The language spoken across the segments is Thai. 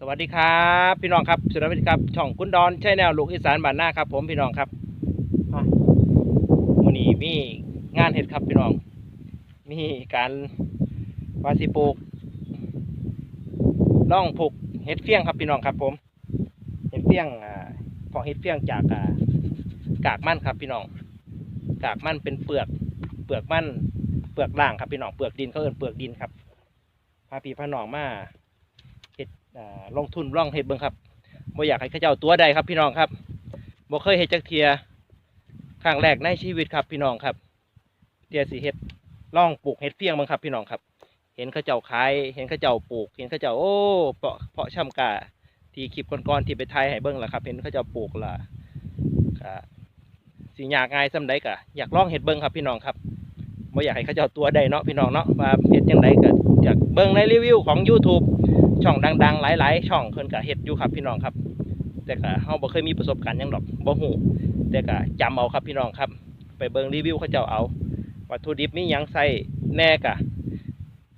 สวัสดีครับ พี่น้องครับสวัสดีครับช่องคุณดอนใช่แนวลูกอีสานบ้านหน้าครับ ผมพี่น้องครับอะวันนี้มีงานเห็ดครับพี่น้อง มีการวาสิปลูกล่องผูกเห็ดเฟี้ยงครับพี่น้องครับผมเห็ดเฟี้ยงอ่าเพาะเห็ดเฟี้ยงจากอ่ากากมันครับพี่น้อง กากมันเป็นเปลือกเปลือกมันเปลือกล่างครับพี่น้องเปลือกดินเขาเอิ้นเปลือกดินครับพาพี่พาน้องมาอ่า ลงทุนร่องเห็ดเบิ่งครับบ่อยากให้ข้าเจ้าตัวใดครับพี่น้องครับบ่เคยเห็ดจักเทียครั้งแรกในชีวิตครับพี่น้องครับเทียสิเห็ดร่องปลูกเห็ดเฟียงเบิ่งครับพี่น้องครับ เห็นข้าเจ้าขาย เห็นข้าเจ้าปลูก เห็นข้าเจ้าโอ้เพาะเพาะช่ำกาที่คลิปก่อนๆที่ไปไทยให้เบิ่งล่ะครับ เห็นข้าเจ้าปลูกล่ะก็สิยากง่ายซำใดก็อยากลองเห็ดเบิ่งครับพี่น้องครับบ่อยากให้ข้าเจ้าตัวใดเนาะพี่น้องเนาะว่าเห็ดจังไดก็อยากเบิ่งในรีวิวของ YouTube ช่องดังๆ หลายๆ ช่องเพิ่นก็เฮ็ดอยู่ครับพี่น้องครับ แต่ก็เฮาบ่เคยมีประสบการณ์หยังดอกบ่ฮู้แต่ก็จำเอาครับพี่น้องครับ ไปเบิ่งรีวิวเขาเจ้าเอาวัตถุดิบมีหยังใส่แน่กะ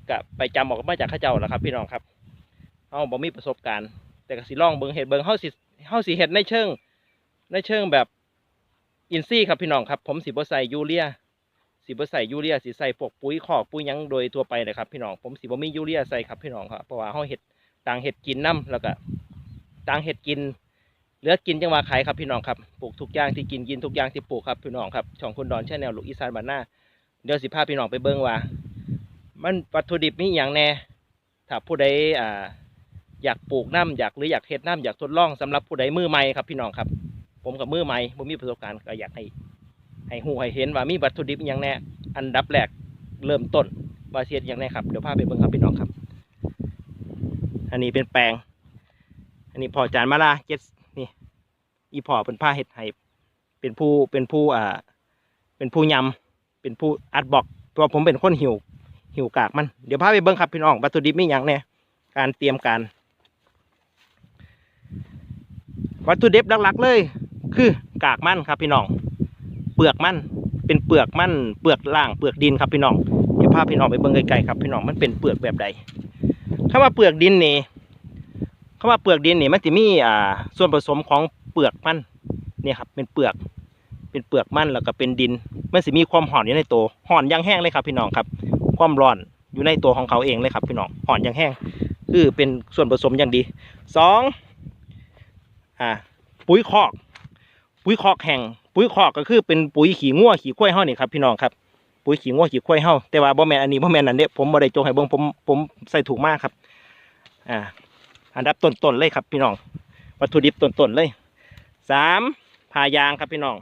ก็ไปจำออกมาจากเขาเจ้าล่ะครับ พี่น้องครับเฮาบ่มีประสบการณ์ แต่ก็สิลองเบิ่งเฮ็ดเบิ่งเฮาสิเฮาสิเฮ็ดในเชิง ในเชิงแบบอินทรีย์ครับพี่น้องครับ ผมสิบ่ใส่ยูเรียสิบ่ใส่ยูเรียสิใส่พวกปุ๋ยคอกปุ๋ยหยังโดยทั่วไปเลยครับพี่น้องผมสิบ่มียูเรียใส่ครับพี่น้องครับเพราะว่าเฮาเฮ็ด ต่างเห็ดกินน้ำแล้วก็ต่างเห็ดกินเหลือกินจังหวะขายครับพี่น้องครับปลูกทุกอย่างที่กินกินทุกอย่างที่ปลูกครับพี่น้องครับช่องคุณดอนแชนแนลลูกอีสานบ้านหน้าเดี๋ยวสิพาพี่น้องไปเบิ่งว่า มันวัตถุดิบมีอย่างแน่ถ้าผู้ใดอ่าอยากปลูกน้ำอยากหรืออยากเห็ดน้ำอยากทดลองสำหรับผู้ใดมือใหม่ครับพี่น้องครับ ผมกับมือใหม่ผมมีประสบการณ์ก็อยากให้ให้หูให้เห็นว่ามีวัตถุดิบอย่างแน่อันดับแรกเริ่มต้นว่าเสียดอย่างแน่ครับเดี๋ยวพาไปเบิ่งครับพี่น้องครับ อันนี้เป็นแปลง อันนี้พอจานมาลาเจ็ดนี่อีพอเป็นผ้าเห็ดไห้เป็นผู้เป็นผู้อ่าเป็นผู้ยำเป็นผู้อัดบอกเพราะผมเป็นคนหิวหิวกากมันเดี๋ยวพาไปเบิ้งครับพี่น้องวัตถุดิบมีอย่างแน่การเตรียมการวัตถุดิบหลักๆเลย คือกากมันครับพี่น้อง เปลือกมันเป็นเปลือกมันเปลือกล่างเปลือกดินครับพี่น้องเดี๋ยวพาพี่น้องไปเบิ้งไกลๆครับพี่น้องมันเป็นเปลือกแบบใด คำว่าเปลือกดินนี่คำว่าเปลือกดินนี่มันจะมีอ่าส่วนผสมของเปลือกมันเนี่ยครับเป็นเปลือก เป็นเปลือกมันแล้วก็เป็นดิน มันสิมีความห่อนอยู่ในตัวห่อนยังแห้งเลยครับพี่น้องครับ ความร้อนอยู่ในตัวของเขาเองเลยครับพี่น้องห่อนยังแห้ง คือเป็นส่วนผสมอย่างดีสองอ่าปุ๋ยคอก ปุ๋ยคอกแห้งปุ๋ยคอกก็คือเป็นปุ๋ยขี้งัวขี้ควยเฮานี่ครับพี่น้องครับ ปุ๋ยขี้งัวขี้ควายเฮาแต่ว่าบ่แม่นอันนี้บ่แม่นอันเนี้ผมบ่ได้โจงให้เบิ่งผมผมใส่ถูกมากครับ อ่า อันดับต้นๆเลยครับ พี่น้อง วัตถุดิบต้นๆเลยสามผ่ายางครับพี่น้อง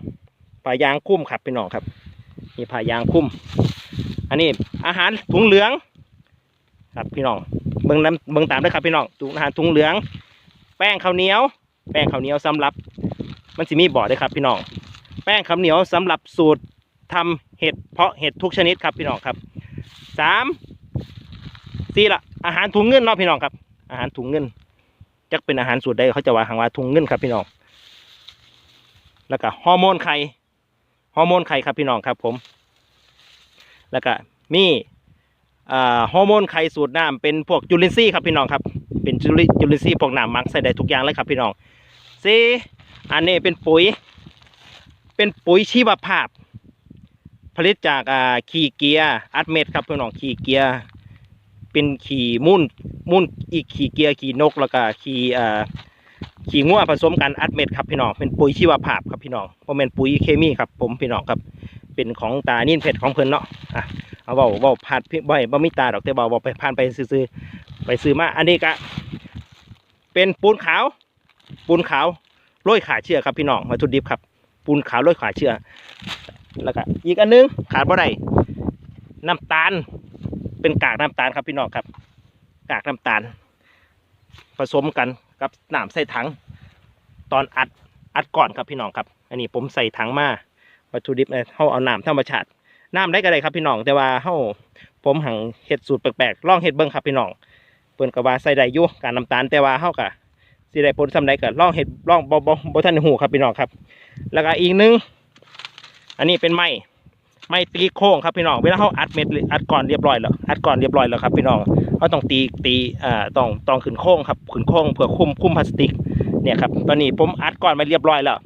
ผ่ายางคุ้มครับพี่น้องครับนี่ผ่ายางคุ้ม อันนี้อาหารถุงเหลือง ครับพี่น้องเบิ่งน้ำเบิ่งตามด้วยครับพี่น้องถุงอาหารถุงเหลือง แป้งข้าวเหนียว แป้งข้าวเหนียวสำหรับ มันสิมีบ่อด้วยครับพี่น้อง แป้งข้าวเหนียวสำหรับสูตร ทำเห็ดเพาะเห็ดทุกชนิดครับพี่น้องครับสามสี่ละอาหารถุงเงินเนาะพี่น้องครับ อาหารถุงเงินจักเป็นอาหารสูตรใดเขาจะว่าหางว่าถุงเงินครับพี่น้องแล้วก็ฮอร์โมนไข่ฮอร์โมนไข่ครับพี่น้องครับผม แล้วก็มี่ฮอร์โมนไข่สูตรน้ำเป็นพวกจุลินทรีย์ครับพี่น้องครับ เป็นจุลิจุลินทรีย์พวกน้ำมักใส่ได้ทุกอย่างเลยครับพี่น้องสี่อันนี้เป็นปุ๋ย เป็นปุ๋ยชีวภาพ ผลิตจากอ่าขี้เกียร์อัดเม็ดครับพี่น้องขี้เกียร์เป็นขี้มุ่นมุ่นอีกขี้เกียร์ขี้นกแล้วก็ขี้อ่าขี้งัวผสมกันอัดเม็ดครับพี่น้องเป็นปุ๋ยชีวภาพครับพี่น้องเพราะเป็นปุ๋ยเคมีครับ ผมพี่น้องครับเป็นของตานิ่นเพชรของเพิ่นเนาะอะเอาเบาเบาผ่านพี่บ่อยบ่มีตาดอกแต่เบาเบาไปผ่านไปซื้อไปซื้อมาอันนี้ก็เป็นปูนขาว ปูนขาวโรยขาเชื่อครับพี่น้องวัตถุดิบครับ ปูนขาวโรยขาเชื่อ แล้วก็อีกอันนึงขาดบ่ได้น้ำตาล เป็นกากน้ำตาลครับพี่น้องครับ กากน้ำตาล ผสมกันกับน้ำใส่ถัง ตอนอัดอัดก่อนครับพี่น้องครับ อันนี้ผมใส่ถังมาวัตถุดิบเนี่ยเขาเอาน้ำธรรมชาติน้ำได้ก็ได้ครับพี่น้องแต่ว่าเขาผมหังเห็ดสูตรแปลกๆลองเห็ดเบิ้งครับพี่น้องเปิ้นก็ว่าใส่ได้ยู่การน้ำตาลแต่ว่าเขาก็สิได้ผลสำไรก็ลองเห็ดลองบ่บ่บ่ทันหูครับพี่น้องครับ แล้วก็อีกหนึง อันนี้เป็นไม้ไม้ตีโค้งครับพี่น้องเวลาเขาอัดเม็ดอัดก่อนเรียบร้อยแล้วอัดก่อนเรียบร้อยแล้วครับพี่น้องเขาต้องตีตีอ่าต้องต้องขึ้นโค้งครับขึ้นโค้งเพื่อคุมคุมพลาสติกเนี่ยครับตอนนี้ผมอัดก่อนมาเรียบร้อยแล้ว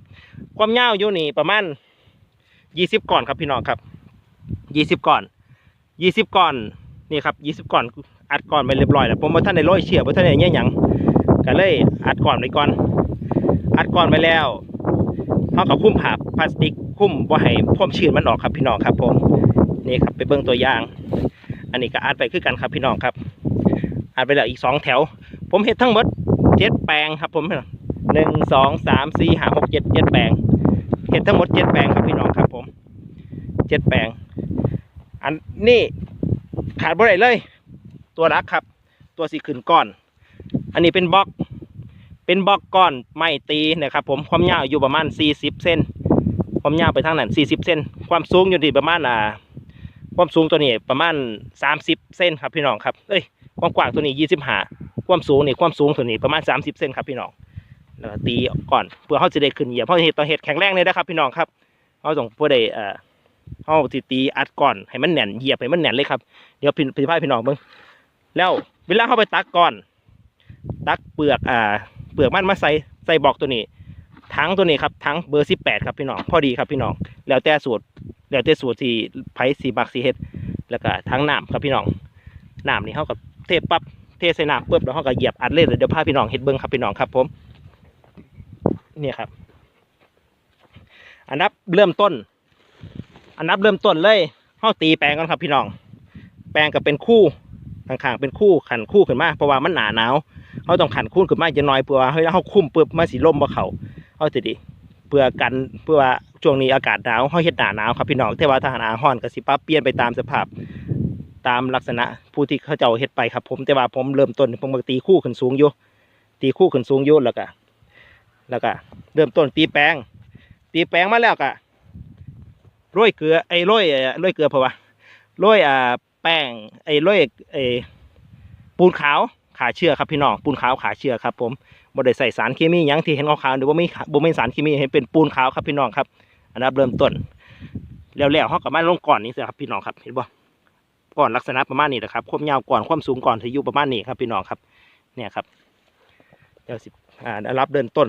ความยาวอยู่นี่ประมาณยี่สิบก่อนครับพี่น้องครับยี่สิบก่อนยี่สิบก่อนนี่ครับยี่สิบก่อนอัดก่อนไปเรียบร้อยแล้วผมว่าท่านในร้อยเฉียบว่าท่านในเนี่ยหยังก็เลยอัดก่อนไปก่อน อัดก่อนไปแล้ว เขากับคุ้มผ่าพลาสติกคุ้มว่าให้พ่มชื้นมันออกครับพี่น้องครับผมนี่ครับไปเบิ่งตัวอย่าง อันนี้ก็อัดไปคือกันครับพี่น้องครับอัดไปแล้วอีกสองแถว ผมเห็ดทั้งหมดเจ็ดแปลงครับผมหนึ่งสองสามสี่ห้าหกเจ็ดเจ็ดแปลงเห็ดทั้งหมดเจ็ดแปลงครับพี่น้องครับผมเจ็ดแปลง อันนี้ขาดบ่ได้เลย ตัวรักครับ ตัวสีขึ้นก้อน อันนี้เป็นบล็อก เป็นบล็อกก้อนไม้ตีนะครับผมความยาวอยู่ประมาณสี่สิบเซนความยาวไปทางนั้นสี่สิบเซนความสูงอยู่ที่ประมาณอ่าความสูงตัวนี้ประมาณสามสิบเซนครับพี่น้องครับเอ้ยความกว้างตัวนี้ยี่สิบห้าความสูงนี่ความสูงตัวนี้ประมาณสามสิบเซนครับพี่น้องแล้วตีก่อนเพื่อเขาจะได้ขึ้นเหยียบเพราะเห็ดต่อเห็ดแข็งแรงเลยนะครับ พี่น้องครับเขาต้องเพื่อได้เอ่อเขาสิตีอัดก่อนให้มันแน่นเหยียบให้มันแน่นเลยครับเดี๋ยวพี่พี่พายพี่น้องเบิ่งแล้วเวลาเข้าไปตักก่อน ตักเปลือกอ่า ปลือกมันมาใส่ใส่บอกตัวนี้ทั้งตัวนี้ครับทั้งเบอร์สิบแปดครับพี่น้องพอดีครับพี่น้องแล้วแต่สูตรแล้วแต่สูตรที่ไผสีบักสีเฮ็ดแล้วก็ทั้งน้ำครับพี่น้องน้ำนี่เขากับเทปั๊บเทใส่น้ำปุ๊บแล้วเขาก็เหยียบอัดเลยเดี๋ยวพาพี่น้องเฮ็ดเบิ้งครับพี่น้องครับผมเนี่ยครับ อันดับเริ่มต้น อันดับเริ่มต้นเลยเขาตีแปลงก่อนครับพี่น้อง แปลงก็เป็นคู่ข้างๆเป็นคู่ขันคู่ขึ้นมาเพราะว่ามันหนาหนาว เขาต้องขันคู่ขึ้นมาจะน้อยเพื่อว่าให้เขาคุ้มปุ๊บมาสีลมบ่เขาเขาสิดีเพื่อกันเพื่อว่าช่วงนี้อากาศหนาวเขาเฮ็ดหนาหนาวครับพี่น้องแต่ว่าถ้าหนาร้อนก็สิปรับเปลี่ยนไปตามสภาพตามลักษณะผู้ที่เขาเจ้าเฮ็ดไปครับ ผมแต่ว่าผมเริ่มต้นผมก็ตีคู่ขึ้นสูงอยู่ตีคู่ขึ้นสูงอยู่แล้วก็แล้วก็เริ่มต้นตีแป้งตีแป้งมาแล้วก็โรยเกลือไอ้โรยเอ่อโรยเกลือเพราะว่าโรยอ่าแป้งไอ้โรยไอ้ปูนขาว ขาเชื่อครับพี่น้องปูนขาวขาเชื่อครับผมบ่ได้ใส่สารเคมียังที่เห็นขาวๆหรือว่าไม่บ่มีสารเคมีให้เป็นปูนขาวครับพี่น้องครับ อันดับเริ่มต้น แล้วแล้วเขาก็มาลงก่อนนี้สิครับพี่น้องครับเห็นบ่ก่อนลักษณะประมาณนี้แหละครับความยาวก่อนความสูงก่อนที่อยู่ประมาณนี้ครับพี่น้องครับ เนี่ยครับเดี๋ยวสิอ่าอันดับเริ่มต้น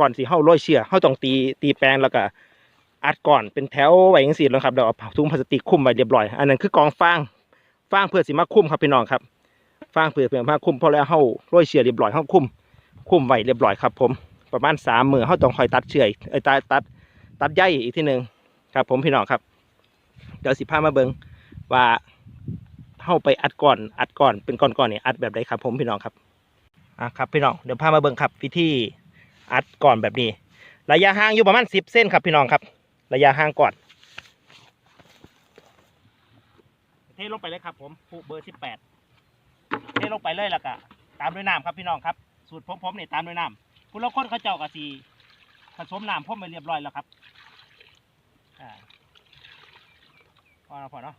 ก่อนสิเฮาโรยเชื่อกเฮาต้องตีตีแปลงแล้วก็อัดก่อนเป็นแถวไว้จังซี่แล้วครับเดี๋ยวเอาถุงพลาสติกคลุมไว้เรียบร้อย อันนั้นคือกองฟางฟางเพื่อสิมาคุมครับพี่น้องครับ ฟางเพื่อเพื่อมาคุ้มพอแล้วเฮาโรยเชือกเรียบร้อยเฮาคุ้มคุ้มไว้เรียบร้อยครับ ผมประมาณสามมือเขาต้องคอยตัดเฉื่อยไอ้ยตัดตัดตัดใยอีกทีหนึ่งครับ ผมพี่น้องครับ เดี๋ยวสิพามาเบิงว่าเข้าไปอัดก่อนอัดก่อนเป็นก้อนๆเนี่ยอัดแบบใดครับ ผมพี่น้องครับอะครับพี่น้องเดี๋ยวพามาเบิงครับวิธีอัดก่อนแบบนี้ ระยะห่างอยู่ประมาณสิบเส้นครับพี่น้องครับ ระยะห่างก่อนเทลงไปเลยครับผมผูเบอร์สิบแปด เทลงไปเลยแล้วก็ตามด้วยน้ำครับพี่น้องครับ สูตรผมผมนี่ตามด้วยน้ำคุณละคนเขาเจ้ากับสีผสมน้ำพ่มไปเรียบร้อยแล้วครับอ่าพอแล้วพอเนาะ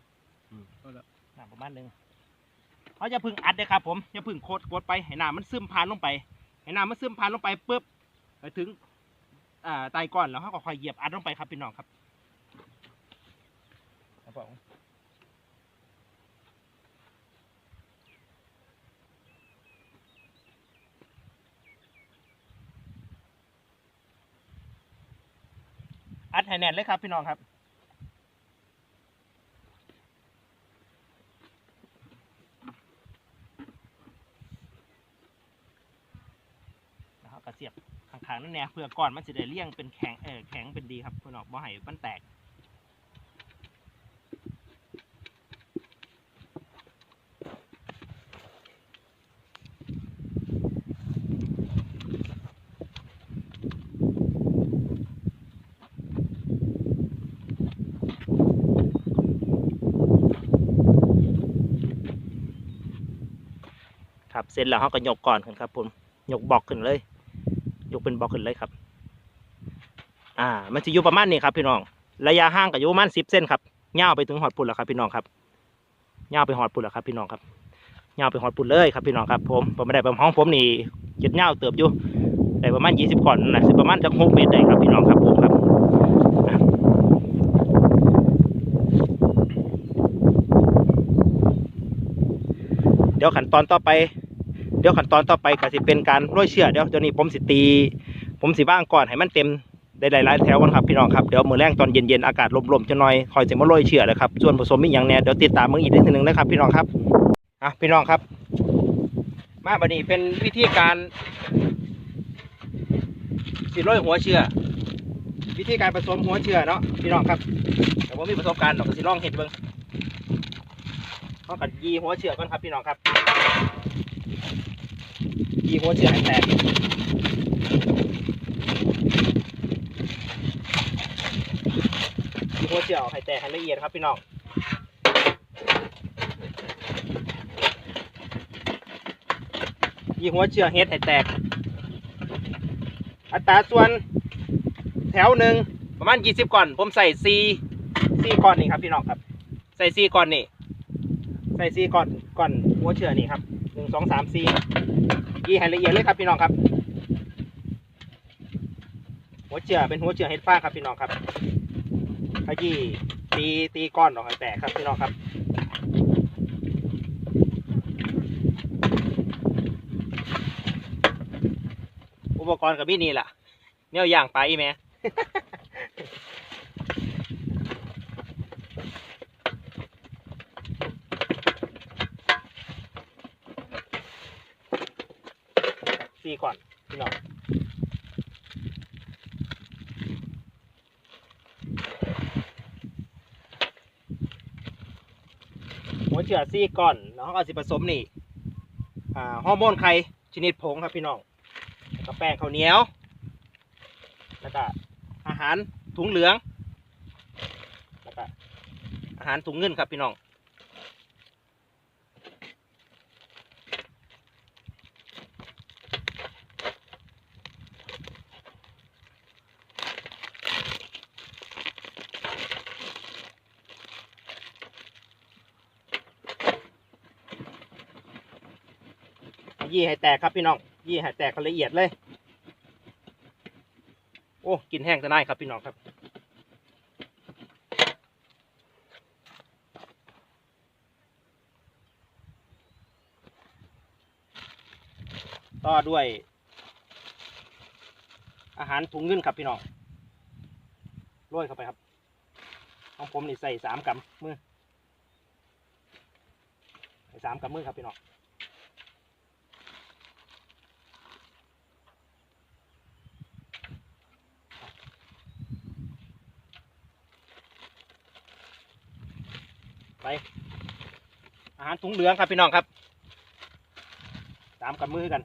น้ำประมาณหนึงเขาจะพึ่งอัดเลยครับ ผมอย่าพึ่งโคตรกดไปให้น้ำมันซึมผ่านลงไปให้น้ำมันซึมผ่านลงไปปุ๊บไปถึงอ่าไตก่อนแล้วเขาก็ค่อยเหยียบอัดลงไปครับพี่น้องครับครับผม อัดไฮแน่นเลยครับพี่น้องครับ นะครับกระเสียบข้างๆนั่นแน่เพื่อก่อนมันจะได้เลี่ยงเป็นแข็งเออแข็งเป็นดีครับพี่น้องบ่ให้มันแตก ครับ เสร็จแล้วเขาก็ยกก่อนกันครับผมยกบล็อกขึ้นเลย ยกเป็นบล็อกขึ้นเลยครับ อ่า มันจะอยู่ประมาณนี้ครับพี่น้อง ระยะห่างก็อยู่ประมาณสิบเส้นครับยาวไปถึงหอดปุ่นแล้วครับพี่น้องครับยาวไปหอดปุ่นแล้วครับพี่น้องครับยาวไปหอดปุ่นเลยครับพี่น้องครับ ผมผมไม่ได้ประมาณห้องผมนี่เจ็ดยาวเติบอยู่ได้ประมาณยี่สิบก่อนนะสิประมาณจะหกเมตรได้ครับพี่น้องครับผมครับอะดี๋ยวขั้นตอนต่อไป เดี๋ยวขั้นตอนต่อไปก็สิเป็นการโรยเชือกเดี๋ยวเดี๋ยวนี้ผมสิตี ผมสิว่างก่อนให้มันเต็มได้หลายๆแถวกันครับพี่น้องครับเดี๋ยวมือแรงตอนเย็นๆอากาศลมๆจะน่อยคอยสิมาโรยเชือกเลยครับส่วนผสมมีอย่างแน่เดี๋ยวติดตามมึงอีกนิดนึงนะครับ พี่น้องครับอะพี่น้องครับ มาบันี้เป็นวิธีการสิโรยหัวเชือกวิธีการผสมหัวเชือกเนาะพี่น้องครับ แต่ว่ามีประสบการณ์เราก็สิลองเห็ดเบิ่งเขากัดยีหัวเชือกก่อนครับพี่น้องครับ ยีหัวเชือกให้แตกยีหัวเชือกเอาให้แตกให้ละเอียดครับพี่น้องยีหัวเชือกเฮ็ดให้แตก อัตราส่วนแถวหนึ่งประมาณยี่สิบก่อน ผมใส่ซีซีก่อนนี่ครับพี่น้องครับ ใส่ซีก่อนนี่ ใส่ซีก่อนก่อนหัวเชือกนี่ครับหนึ่งสองสามสี่ ยีให้ละเอียดเลยครับพี่น้องครับ หัวเจือเป็นหัวเจือเฮ็ดฟ้างครับพี่น้องครับขยี้ตีตีก้อนออกให้แตกครับพี่น้องครับอุปกรณ์กับพี่นี่แหละเนวอย่างไปไหม ก่อนพี่น้องหัวเชือซี่ก่อนแล้วเขาสิผสมนี่ฮอร์โมนไข่ชนิดผงครับพี่น้องแล้วก็แป้งข้าวเหนียว แล้วก็อาหารถุงเหลือง แล้วก็อาหารถุงเงินครับพี่น้อง ยี่ให้แตกครับพี่น้อง ยี่ให้แตกละเอียดเลย โอ้กินแห้งจะได้ครับพี่น้องครับต่อด้วย อาหารถุงเงินครับพี่น้องโรยเข้าไปครับ ของผมนี่ใส่สามกำมือใส่สามกำมือครับพี่น้อง ไป อาหารถุงเหลืองครับพี่น้องครับ ตามกับมือกัน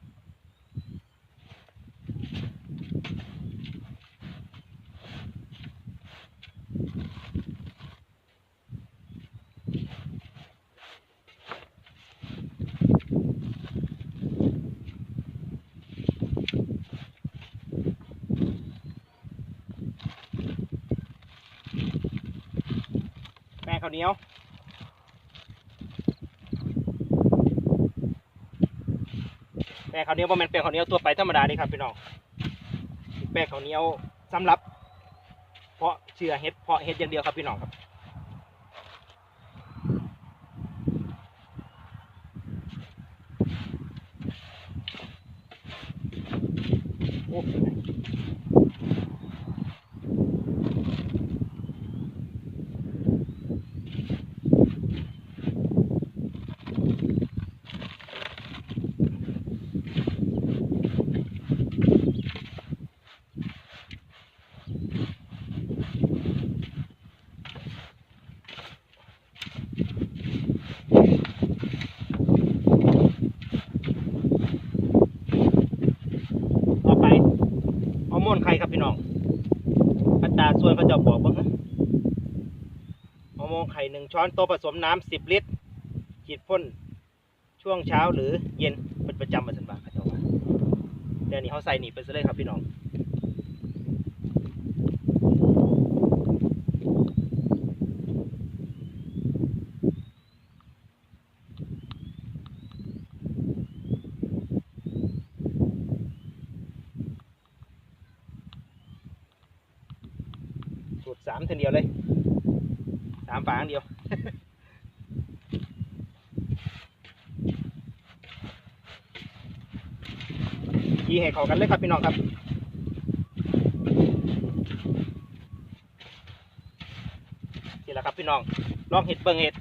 แป้งข้าวเหนียว ป้งข้าวเหนียวว่ามันแป้งข้าวเหนียวตัวไปธรรมดานี่ครับพี่น้องแป้งข้าวเหนียวสำหรับ เพาะเชื่อเห็ดเพาะเห็ดอย่างเดียวครับพี่น้องครับ โอ้ต่อไปฮอร์โมนไข่ ครับพี่น้องอัตราส่วนเขาจะบอกว่าฮะฮอร์โมนไข่หนึ่งช้อนโต๊ะผสมน้ำสิบลิตรฉีดพ่นช่วงเช้าหรือเย็นเป็นประจำมาสันบาเขาจะว่าเดี๋ยวนี้เขาใส่หนีไปซะเลยครับพี่น้อง สูตรสามเทนเดียวเลย สามฝาอันเดียว ตีให้เข้ากันเลยครับพี่น้องครับนี่แหละครับพี่น้องลองเห็ดเบิ่งเห็ด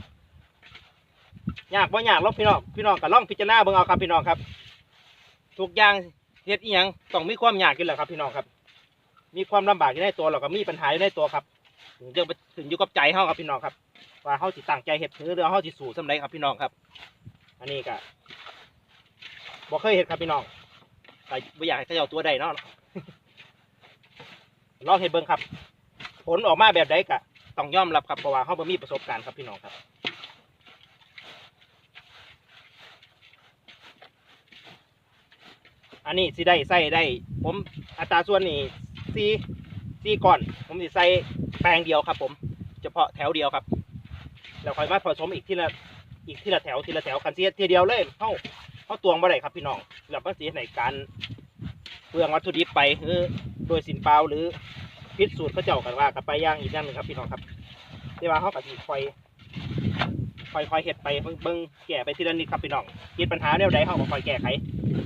ยากบ่ยากลองพี่น้องพี่น้องก็ลองพิจารณาเบิ่งเอาครับพี่น้องครับ ทุกอย่างเฮ็ดอีหยังต้องมีความยากอยู่แหละครับพี่น้องครับ มีความลำบากอยู่ในตัวเราก็มีปัญหาอยู่ในตัวครับถึงจะถึงอยู่กับใจเฮาครับพี่น้องครับ ว่าเฮาสิตั้งใจเฮ็ดหรือเรื่อเฮาสิสู้สำาใดครับพี่น้องครับ อันนี้ก็บ่เคยเฮ็ดครับพี่น้อง แต่บ่อยากให้เขาเอาตัวใดเนาะลองเฮ็ดเบิ่งครับ ผลออกมาแบบใดก็ต้องยอมรับครับเพราะว่าเฮาบ่มีประสบการณ์ครับพี่น้องครับอันนี้สิได้ใส่ได้ ผมอัตราส่วนนี่สี่สี่ก่อน ผมสิใส่แปลงเดียวครับ ผมเฉพาะแถวเดียวครับแล้วค่อยมาผสมอีกทีละอีกทีละแถวทีละแถวกันเสียทีเดียวเลยเข้า เข้าตวงบ่ได้ครับพี่น้องแล้วมันเสียในการเปลืองวัตถุดิบไปหรือโดยสินเปล่าหรือพิษสูตรเขาเจ้ากันว่ากันไปย่างอีกอย่างหนึ่งครับพี่น้องครับที่ว่าเขากับที่คอยคอยคอยเห็ดไปเบิ่งเบิ่งแก้ไปทีละนิดครับพี่น้องคิดปัญหาแนวใดเขาก็คอยแก้ไข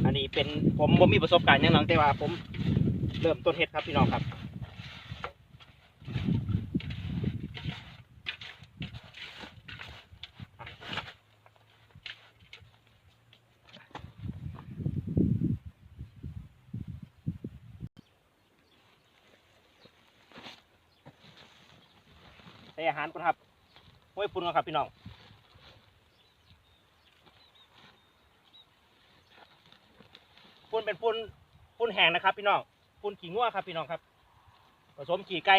อันนี้เป็นผมผมมีประสบการณ์อย่างนั้นแต่ว่าผมเริ่มต้นเฮ็ดครับพี่น้องครับ ส่อาหารก่อนครับห้วยปุ่นก่อนครับพี่น้องปุ่นเป็นปุ่นปุ่นแห้งนะครับ พี่น้องปุ่นขี้ง่วครับพี่น้องครับ ผสมขี้ไก่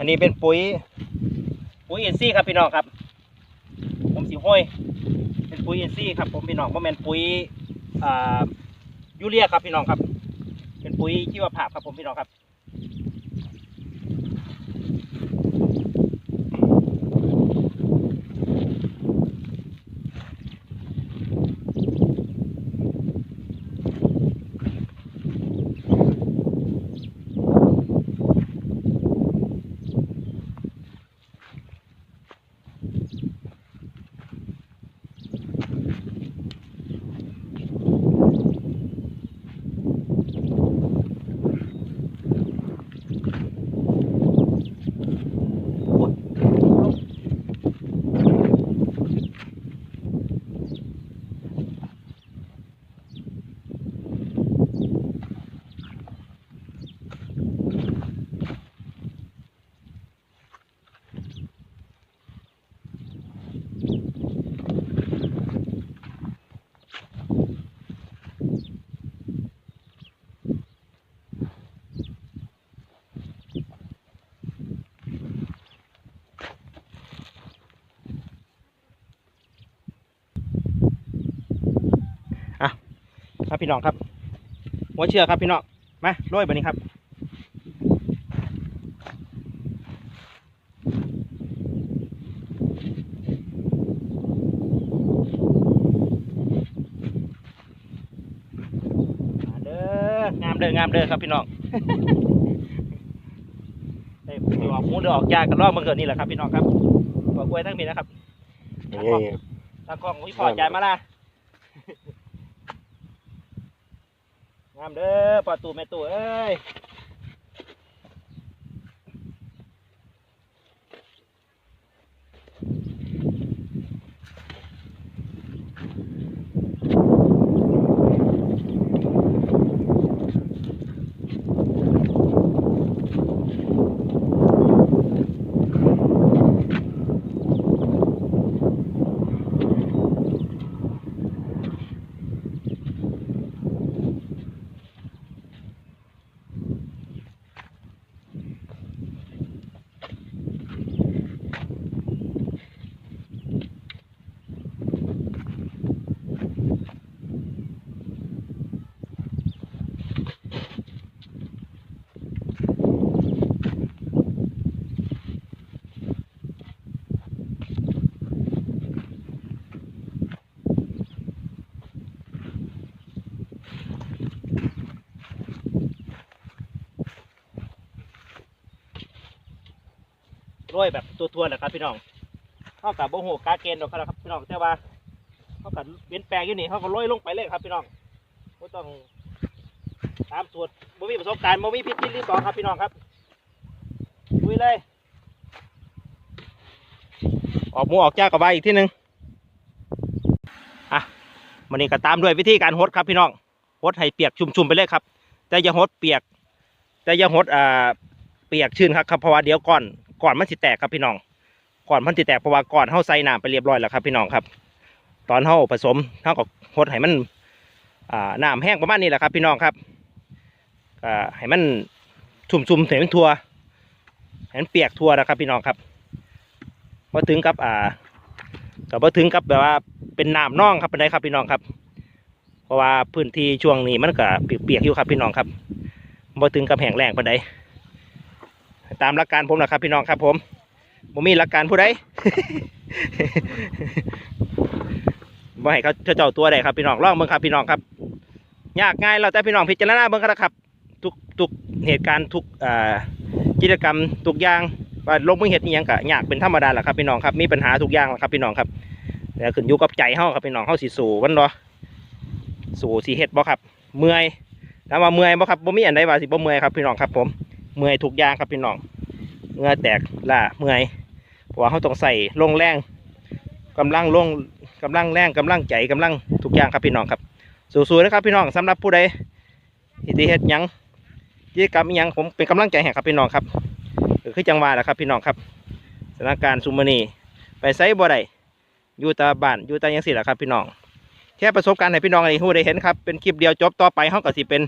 อันนี้เป็นปุ๋ย ปุ๋ยเอ็นซี่ครับพี่น้องครับ ผมสีห้อยเป็นปุ๋ยเอ็นซี่ครับผมพี่น้องเพราะเป็นปุ๋ยอ่ายูเรียครับพี่น้องครับ เป็นปุ๋ยชีวภาพครับผมพี่น้องครับ ครับพี่น้องครับ หัวเชือกครับพี่น้องมาโรยแบบนี้ครับมาเด้องามเด้องามเด้อครับพี่น้องเฮ้ยเดี๋ยวออกหมูเดี๋ยวออกยากันรอบเมื่อคืนนี่แหละครับพี่น้องครับขอกล้วยทั้งมีนะครับนี่ตากล้องวิพอใจมาละ งาม เด้อปอตูแม่ตูเอ้ย โรยแบบตัวๆแหละครับพี่น้องเท่ากับโบโหกาเกณฑ์ดอกครับพี่น้องแต่ว่าเท่ากับเปลี่ยนแปลงอยู่นี่เขาก็โรยลงไปเลยครับพี่น้องไม่ต้องตามสูตรบ่มีประสบการณ์บ่มีพิษที่รีสองครับพี่น้องครับลุยเลย ออกมูออกจ้ากับใบอีกที่หนึ่งอะมันนี้ก็ตามด้วยวิธีการหดครับพี่น้องหดให้เปียกชุ่มๆไปเลยครับ แต่อย่าหดเปียก แต่อย่าหดอ่าเปียกชื้นครับครับเพราะว่าเดี๋ยวก่อน ก่อนมันสิแตกครับพี่น้องก่อนมันสิแตกเพราะว่าก่อนเฮาใส่น้ำไปเรียบร้อยแล้วครับพี่น้องครับ ตอนเฮาผสมเฮาก็หดให้มันอ่าน้ำแห้งประมาณนี้แหละครับ พี่น้องครับอ่าให้มันชุ่มๆให้มันทั่วให้มันเปียกทั่วนะครับ พี่น้องครับพอถึงกับอ่าก็พอถึงกับแบบว่าเป็นน้ำน่องครับเป็นไดครับพี่น้องครับ เพราะว่าพื้นที่ช่วงนี้มันก็เปียกๆอยู่ครับพี่น้องครับบ่ถึงกับแห้งแล้งปานใด ตามหลักการผมนะครับ พี่น้องครับ ผมผมมีหลักการผู้ใดบ่ให้เขาเจ้าตัวใดครับพี่น้องลองเบิ่งครับพี่น้องครับ ยากง่ายเราแต่พี่น้องพิจารณาเบิ่งกันนะครับทุกทุกเหตุการณ์ทุกกิจกรรมทุกอย่างว่าลงมือเฮ็ดอีหยังก็ยากเป็นธรรมดาแหละครับพี่น้องครับมีปัญหาทุกอย่างแหละครับพี่น้องครับแต่ขึ้นอยู่กับใจเฮาครับพี่น้องเฮาสิสู้มันบ่สู้สิเฮ็ดบ่ครับ เมื่อยถามว่าเมื่อยบ่ครับบ่มีอันใดว่าสิบ่เมื่อยครับพี่น้องครับผม เมื่อยทุกอย่างครับพี่น้องเหงื่อแตกล่าเมื่อยเพราะว่าเขาต้องใส่ลงแรงกำลังลงกำลังแรงกำลังใจกำลังทุกอย่างครับพี่น้องครับสู้ๆนะครับพี่น้องสำหรับผู้ใดที่เฮ็ดยังกิจกรรมยังผมเป็นกำลังใจให้ครับพี่น้องครับคือจังหวะแหละครับพี่น้องครับสถานการณ์ซุมอนีไปไซบ่ได้อยู่ตาบ้านอยู่ตายังสิแหละครับพี่น้องแค่ประสบการณ์ให้พี่น้องได้ฮู้ได้เห็นครับเป็นคลิปเดียวจบต่อไปเฮาก็สิเป็น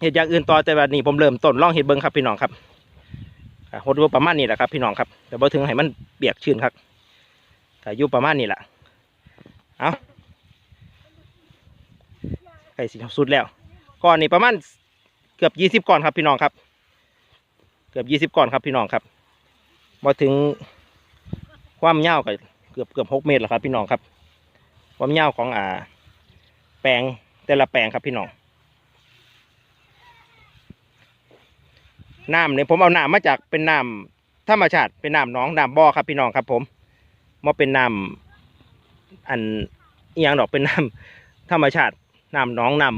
เหตุอย่างอื่นต่อแต่แบบนี้ผมเริ่มต้นลองเฮ็ดเบิ่งครับพี่น้องครับโหดอยู่ประมาณนี้แหละครับ พี่น้องครับแต่บ่ถึงให้มันเปียกชื้นครับก็อยู่ประมาณนี้แหละเอาใกล้สิสุดแล้วก้อนนี้ประมาณเกือบยี่สิบก้อนครับพี่น้องครับ เกือบยี่สิบก้อนครับพี่น้องครับมาถึงความยาวก็เกือบเกือบหกเมตรแล้วครับ พี่น้องครับ ความยาวของอ่า แปลงแต่ละแปลงครับพี่น้อง น้ำเนี่ยผมเอาน้ำมาจากเป็นน้ำธรรมชาติเป็นน้ำหนองน้ำบ่อครับพี่น้องครับ ผมมาเป็นน้ำอันอหย่างดอกเป็นน้ำธรรมชาติน้ำหนองน้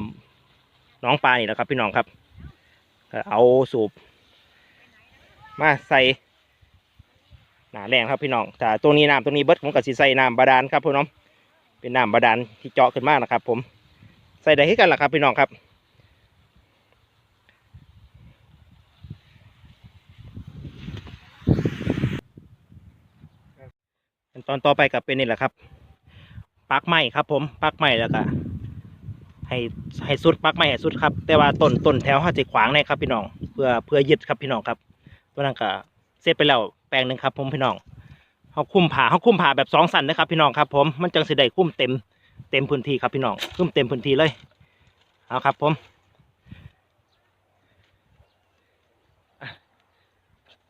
ำหนองปลานี่แหละครับพี่น้องครับเอาสูบ มาใส่หนาแรงครับพี่น้องแต่ตัวนี้น้ำตัวนี้เบิดผมก็สิใส่น้ำบาดาลครับพี่น้องเป็นน้ำบาดาลที่เจาะขึ้นมานะครับ ผมใส่ได้ให้กันล่ะครับพี่น้องครับ ขั้นตอนต่อไปกับเป็นนี่แหละครับปักไม้ครับ ผมปักไม้แล้วก็ให้ให้สุดปักไม้ให้สุดครับ แต่ว่าต้นต้นแถวห้าสิขวางแน่ครับพี่น้อง เพื่อเพื่อยึดครับพี่น้องครับตัวนั้นก็เสร็จไปแล้วแปลงหนึ่งครับ ผมพี่น้องเขาคุ้มผ่าเขาคุ้มผ่าแบบสองสันนะครับพี่น้องครับ ผมมันจังสิได้คุ้มเต็มเต็มพื้นที่ครับพี่น้องคุ้มเต็มพื้นที่เลยเอาครับ ผม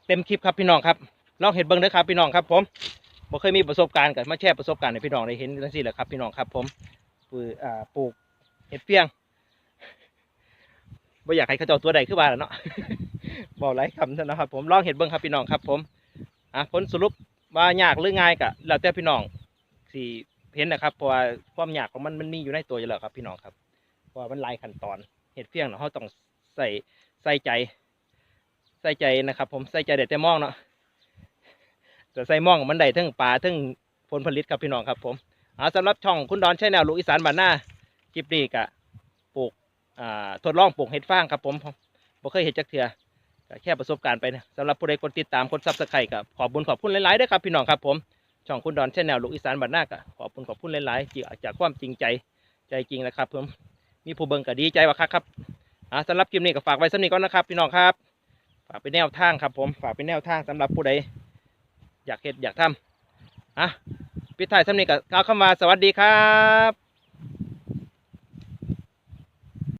เต็มคลิปครับพี่น้องครับลองเห็นเบิ้งเด้อครับพี่น้องครับ ผม บ่เคยมีประสบการณ์กันมาแชร์ประสบการณ์ให้พี่น้องได้เห็นจังซี่แหละครับพี่น้องครับผมปลูกอ่าปลูกเห็ดเฟียงบ่อยากให้เขาเจ้าตัวใดขึ้นมาแล้วเนาะบอกหลายคำนะครับ ผมลองเห็นเบิ้งครับพี่น้องครับ ผมอะผลสรุปว่ายากหรือง่ายกะแล้วแต่พี่น้องสิเห็นนะครับเพราะว่าความยากของมันมันมีอยู่ในตัวอยู่แล้วครับ พี่น้องครับเพราะว่ามันหลายขั้นตอนเห็ดเฟียงเนาะเขาต้องใส่ใส่ใจ ใส่ใจนะครับ ผมใส่ใจเด็ดแต่มองเนาะ แต่ใส่ม่องมันได้ทั้งปลาทั้งผลผลิตครับพี่น้องครับผมเอาสำหรับช่องคุณดอนใช้แนวลูกอีสานบ้านหน้าคลิปนี้กะปลูกอ่าทดลองปลูกเห็ดฟางครับผมผมเคยเห็ดจักเถื่อกแค่ประสบการณ์ไปนะสำหรับผู้ใดคนติดตามคนซับสไครต์กับขอบคุญขอบคุณหลายๆด้วยครับพี่น้องครับผมช่องคุณดอนแชนแนลลูกอีสานบ้านนากะขอบคุณขอบคุณหลายๆจากจากความจริงใจใจจริงนะครับผมมีผู้เบิ่งก็ดีใจว่าคักครับอ่าสำหรับคลิปนี้ก็ฝากไว้สำนี้ก่อนนะครับ พี่น้องครับ ฝากเป็นแนวทางครับผมฝากเป็นแนวทางสำหรับผู้ใด อยากเห็ดอยากทำอะพิดท้ายสำนี้ก็กล่าวคำว่าสวัสดีครับ